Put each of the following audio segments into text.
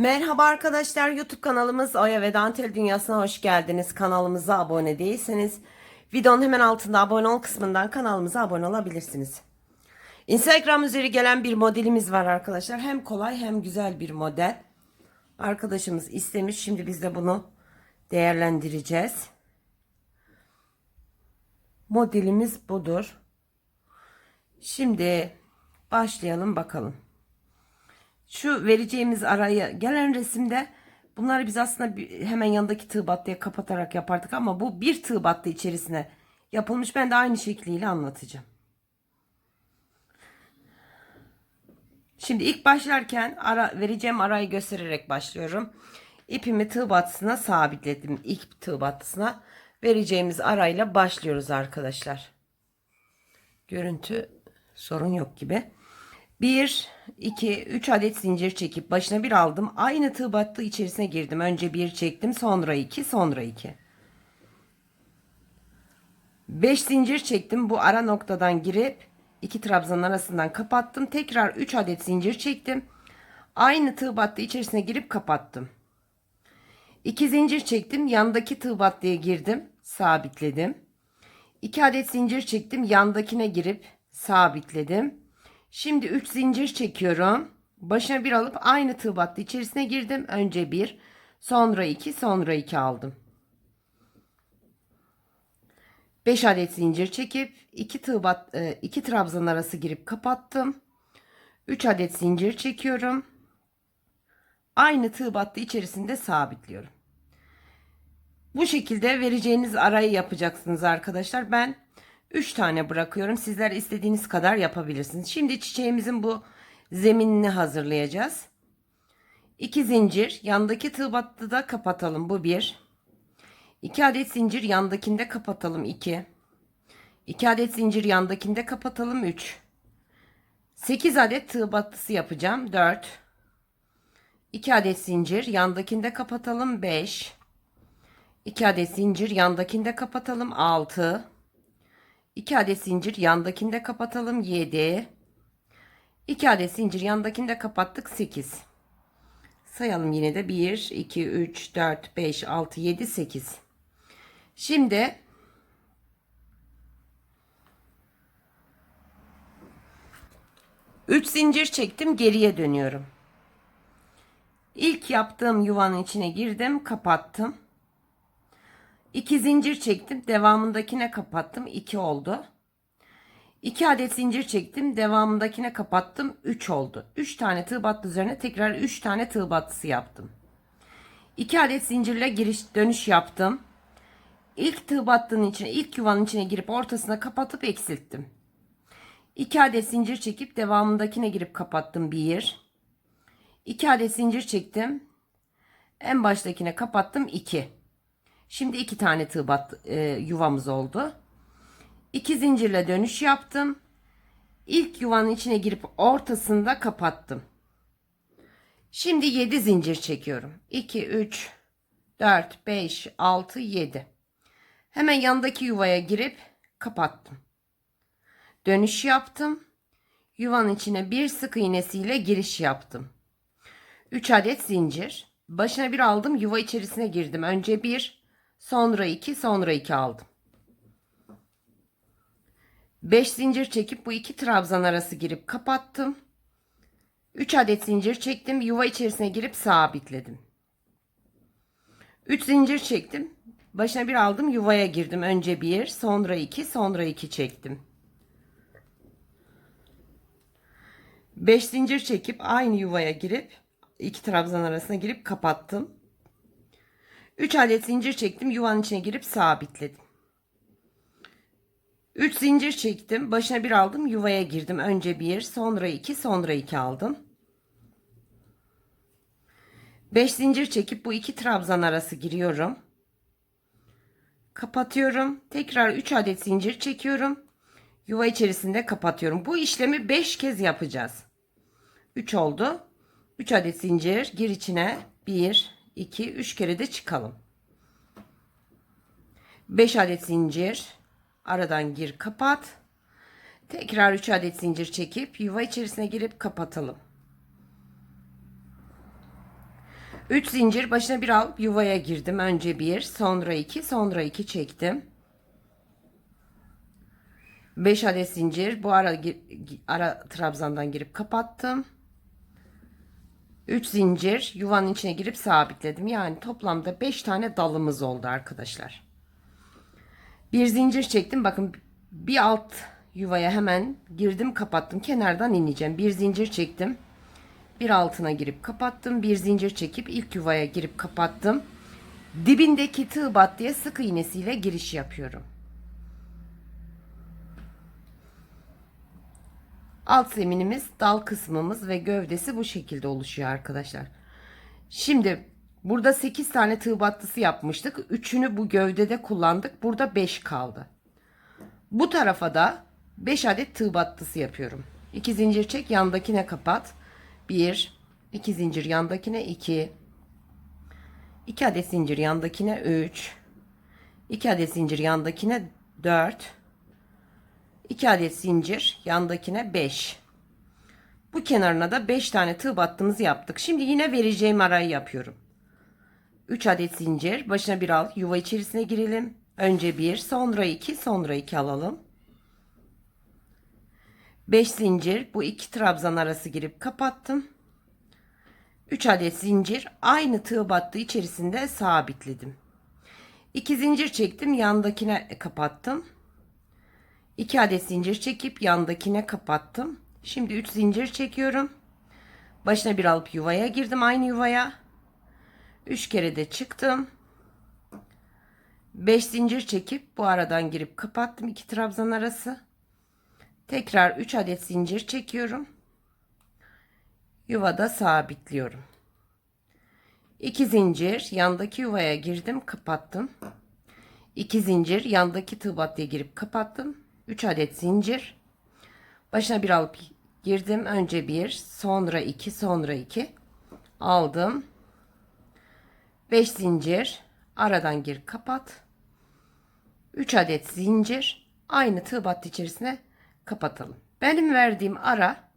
Merhaba arkadaşlar YouTube kanalımız Oya ve Dantel Dünyası'na hoş geldiniz. Kanalımıza abone değilseniz videonun hemen altında abone ol kısmından kanalımıza abone olabilirsiniz. Instagram üzeri gelen bir modelimiz var arkadaşlar. Hem kolay hem güzel bir model. Arkadaşımız istemiş. Şimdi biz de bunu değerlendireceğiz. Modelimiz budur. Şimdi başlayalım bakalım. Şu vereceğimiz araya gelen resimde bunları biz aslında hemen yanındaki tığ battıya kapatarak yapardık ama bu bir tığ battı içerisine yapılmış. Ben de aynı şekliyle anlatacağım. Şimdi ilk başlarken ara, vereceğim arayı göstererek başlıyorum. İpimi tığ battısına sabitledim. İlk tığ battısına vereceğimiz arayla başlıyoruz arkadaşlar. Görüntü sorun yok gibi. 1, 2, 3 adet zincir çekip başına bir aldım. Aynı tığ battı içerisine girdim. Önce bir çektim sonra 2 sonra 2. 5 zincir çektim. Bu ara noktadan girip iki trabzanın arasından kapattım. Tekrar 3 adet zincir çektim. Aynı tığ battı içerisine girip kapattım. 2 zincir çektim. Yandaki tığ battıya girdim. Sabitledim. 2 adet zincir çektim. Yandakine girip sabitledim. Şimdi 3 zincir çekiyorum. Başına bir alıp aynı tığ battı içerisine girdim. Önce 1, sonra 2, sonra 2 aldım. 5 adet zincir çekip 2 tığ bat, 2 trabzan arası girip kapattım. 3 adet zincir çekiyorum. Aynı tığ battı içerisinde sabitliyorum. Bu şekilde vereceğiniz arayı yapacaksınız arkadaşlar. Ben 3 tane bırakıyorum. Sizler istediğiniz kadar yapabilirsiniz. Şimdi çiçeğimizin bu zeminini hazırlayacağız. 2 zincir yandaki tığ battıda kapatalım. Bu 1. 2 adet zincir yandakinde kapatalım. 2. 2 adet zincir yandakinde kapatalım. 3. 8 adet tığ battısı yapacağım. 4. 2 adet zincir yandakinde kapatalım. 5. 2 adet zincir yandakinde kapatalım. 6. 2 adet zincir yandakinde kapatalım. 7 2 adet zincir yandakinde kapattık. 8 sayalım yine de. 1 2 3 4 5 6 7 8 şimdi Üç zincir çektim. Geriye dönüyorum. İlk yaptığım yuvanın içine girdim. Kapattım. 2 zincir çektim. Devamındakine kapattım. 2 oldu. 2 adet zincir çektim. Devamındakine kapattım. 3 oldu. 3 tane tığ battı üzerine tekrar 3 tane tığ battısı yaptım. 2 adet zincirle giriş dönüş yaptım. İlk tığ battığının içine, ilk yuvanın içine girip ortasına kapatıp eksilttim. 2 adet zincir çekip devamındakine girip kapattım. 1 2 adet zincir çektim. En baştakine kapattım. 2 Şimdi iki tane tığ e, yuvamız oldu. İki zincirle dönüş yaptım. İlk yuvanın içine girip ortasında kapattım. Şimdi 7 zincir çekiyorum. 2, 3, 4, 5, 6, 7. Hemen yandaki yuvaya girip kapattım. Dönüş yaptım. Yuvanın içine bir sık iğnesiyle giriş yaptım. 3 adet zincir. Başına bir aldım. Yuva içerisine girdim. Önce bir, Sonra 2 sonra 2 aldım. 5 zincir çekip bu iki trabzan arası girip kapattım. 3 adet zincir çektim. Yuva içerisine girip sabitledim. 3 zincir çektim. Başına bir aldım. Yuvaya girdim. Önce 1 sonra 2 sonra 2 çektim. 5 zincir çekip aynı yuvaya girip iki trabzan arasına girip kapattım. 3 adet zincir çektim. Yuvanın içine girip sabitledim. 3 zincir çektim. Başına bir aldım. Yuvaya girdim. Önce 1, sonra 2, sonra 2 aldım. 5 zincir çekip bu iki trabzan arası giriyorum. Kapatıyorum. Tekrar 3 adet zincir çekiyorum. Yuva içerisinde kapatıyorum. Bu işlemi 5 kez yapacağız. 3 oldu. 3 adet zincir gir içine. 1 2 3 kere de çıkalım. 5 adet zincir aradan gir kapat. Tekrar 3 adet zincir çekip yuva içerisine girip kapatalım. 3 zincir başına bir alıp yuvaya girdim. Önce bir, sonra iki, sonra iki çektim. 5 adet zincir. Bu ara ara trabzandan girip kapattım. 3 zincir yuvanın içine girip sabitledim. Yani toplamda 5 tane dalımız oldu arkadaşlar. Bir zincir çektim. Bakın bir alt yuvaya hemen girdim, kapattım. Kenardan ineceğim. Bir zincir çektim. Bir altına girip kapattım. Bir zincir çekip ilk yuvaya girip kapattım. Dibindeki tığ battıya sık iğnesiyle giriş yapıyorum. Alt zeminimiz, dal kısmımız ve gövdesi bu şekilde oluşuyor arkadaşlar. Şimdi burada 8 tane tığ battısı yapmıştık. 3'ünü bu gövdede kullandık. Burada 5 kaldı. Bu tarafa da 5 adet tığ battısı yapıyorum. 2 zincir çek, yandakine kapat. 1 2 zincir yandakine 2 2 adet zincir yandakine 3 2 adet zincir yandakine 4 2 adet zincir yandakine 5 bu kenarına da 5 tane tığ battığımızı yaptık. Şimdi yine vereceğim arayı yapıyorum. 3 adet zincir başına bir al yuva içerisine girelim. Önce 1 sonra 2 sonra 2 alalım. 5 zincir bu iki trabzan arası girip kapattım. 3 adet zincir aynı tığ battı içerisinde sabitledim. 2 zincir çektim yandakine kapattım 2 adet zincir çekip yandakine kapattım. Şimdi 3 zincir çekiyorum. Başına bir alıp yuvaya girdim aynı yuvaya. 3 kere de çıktım. 5 zincir çekip bu aradan girip kapattım iki trabzan arası. Tekrar 3 adet zincir çekiyorum. Yuvada sabitliyorum. 2 zincir yandaki yuvaya girdim kapattım. 2 zincir yandaki tığ battıya girip kapattım 3 adet zincir. Başına bir alıp girdim. Önce bir sonra 2 sonra 2 aldım. 5 zincir. Aradan gir kapat. 3 adet zincir. Aynı tığ battı içerisine kapatalım. Benim verdiğim ara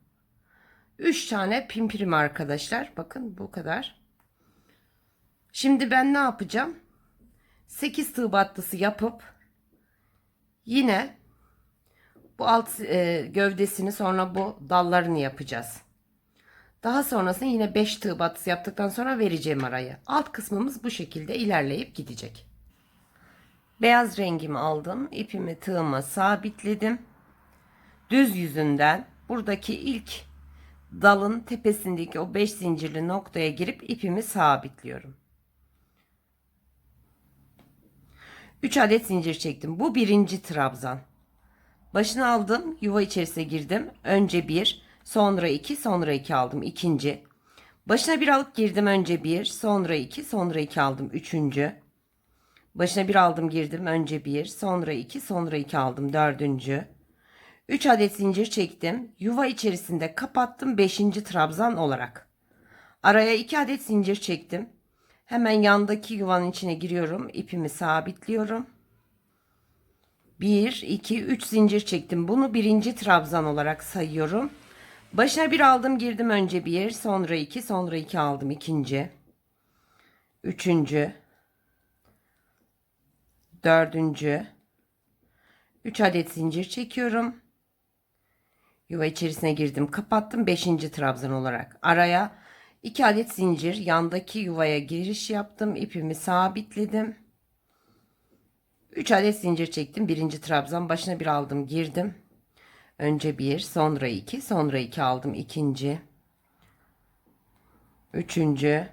3 tane pimpirim arkadaşlar. Bakın bu kadar. Şimdi ben ne yapacağım? 8 tığ battısı yapıp yine bu alt e, gövdesini sonra bu dallarını yapacağız. Daha sonrasında yine 5 tığ battısı yaptıktan sonra vereceğim arayı. Alt kısmımız bu şekilde ilerleyip gidecek. Beyaz rengimi aldım. ipimi tığıma sabitledim. Düz yüzünden buradaki ilk dalın tepesindeki o 5 zincirli noktaya girip ipimi sabitliyorum. 3 adet zincir çektim. Bu birinci trabzan. Başını aldım. Yuva içerisine girdim. Önce bir, sonra iki, sonra iki aldım. İkinci. Başına bir alıp girdim. Önce bir, sonra iki, sonra iki aldım. Üçüncü. Başına bir aldım girdim. Önce bir, sonra iki, sonra iki aldım. Dördüncü. Üç adet zincir çektim. Yuva içerisinde kapattım. Beşinci trabzan olarak. Araya iki adet zincir çektim. Hemen yandaki yuvanın içine giriyorum. İpimi sabitliyorum. 1, 2, 3 zincir çektim. Bunu birinci trabzan olarak sayıyorum. Başına bir aldım girdim önce bir, sonra iki, sonra iki aldım ikinci. Üçüncü. Dördüncü. Üç adet zincir çekiyorum. Yuva içerisine girdim kapattım. Beşinci trabzan olarak. Araya 2 adet zincir yandaki yuvaya giriş yaptım. ipimi sabitledim. 3 adet zincir çektim. Birinci trabzan başına bir aldım girdim. Önce bir sonra iki sonra iki aldım ikinci. Üçüncü.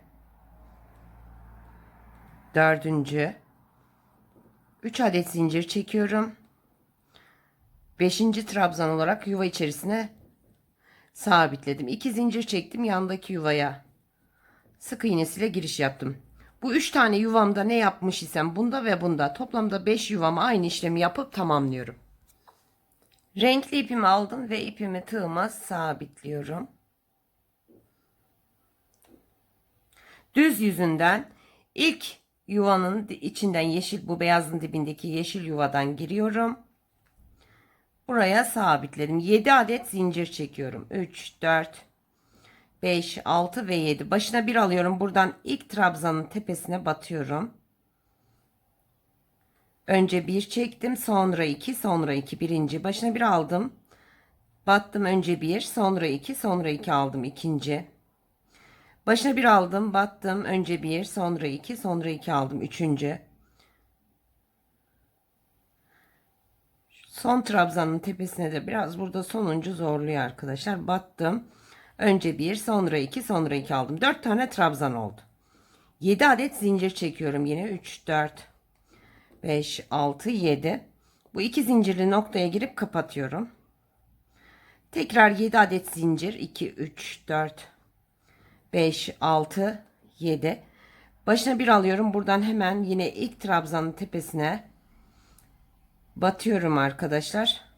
Dördüncü. 3 adet zincir çekiyorum. Beşinci trabzan olarak yuva içerisine sabitledim. 2 zincir çektim yandaki yuvaya. Sık iğnesiyle giriş yaptım. Bu 3 tane yuvamda ne yapmış isem bunda ve bunda toplamda 5 yuvama aynı işlemi yapıp tamamlıyorum. Renkli ipimi aldım ve ipimi tığıma sabitliyorum. Düz yüzünden ilk yuvanın içinden yeşil bu beyazın dibindeki yeşil yuvadan giriyorum. Buraya sabitledim. 7 adet zincir çekiyorum. 3, 4, 5, 6 ve 7. Başına bir alıyorum. Buradan ilk trabzanın tepesine batıyorum. Önce bir çektim, sonra iki, sonra iki. Birinci. Başına bir aldım. Battım önce bir, sonra iki, sonra iki aldım. ikinci. Başına bir aldım, battım. Önce bir, sonra iki, sonra iki aldım. Üçüncü. Son trabzanın tepesine de biraz burada sonuncu zorluyor arkadaşlar. Battım. Önce bir, sonra iki, sonra iki aldım. Dört tane trabzan oldu. 7 adet zincir çekiyorum yine. 3, 4, 5, 6, 7. Bu iki zincirli noktaya girip kapatıyorum. Tekrar 7 adet zincir. 2, 3, 4, 5, 6, 7. Başına bir alıyorum. Buradan hemen yine ilk trabzanın tepesine batıyorum arkadaşlar.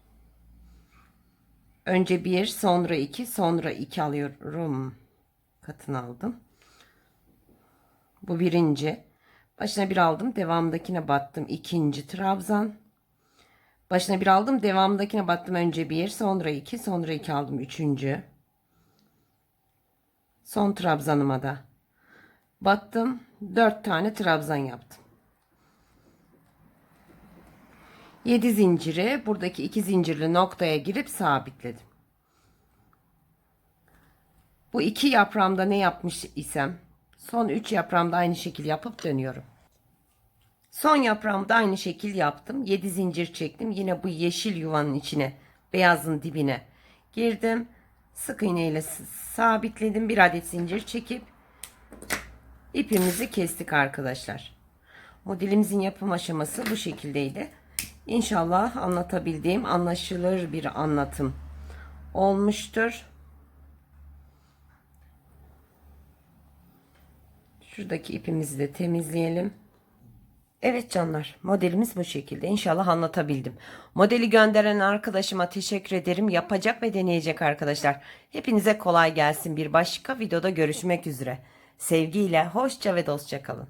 Önce bir, sonra iki, sonra iki alıyorum. Katını aldım. Bu birinci. Başına bir aldım. Devamındakine battım. İkinci trabzan. Başına bir aldım. Devamındakine battım. Önce bir, sonra iki, sonra iki aldım. Üçüncü. Son trabzanıma da battım. Dört tane trabzan yaptım. 7 zinciri buradaki iki zincirli noktaya girip sabitledim. Bu iki yaprağımda ne yapmış isem son 3 yaprağımda aynı şekil yapıp dönüyorum. Son yaprağımda aynı şekil yaptım. 7 zincir çektim. Yine bu yeşil yuvanın içine beyazın dibine girdim. Sık iğne ile sabitledim. Bir adet zincir çekip ipimizi kestik arkadaşlar. Modelimizin yapım aşaması bu şekildeydi. İnşallah anlatabildiğim anlaşılır bir anlatım olmuştur. Şuradaki ipimizi de temizleyelim. Evet canlar modelimiz bu şekilde. İnşallah anlatabildim. Modeli gönderen arkadaşıma teşekkür ederim. Yapacak ve deneyecek arkadaşlar. Hepinize kolay gelsin. Bir başka videoda görüşmek üzere. Sevgiyle hoşça ve dostça kalın.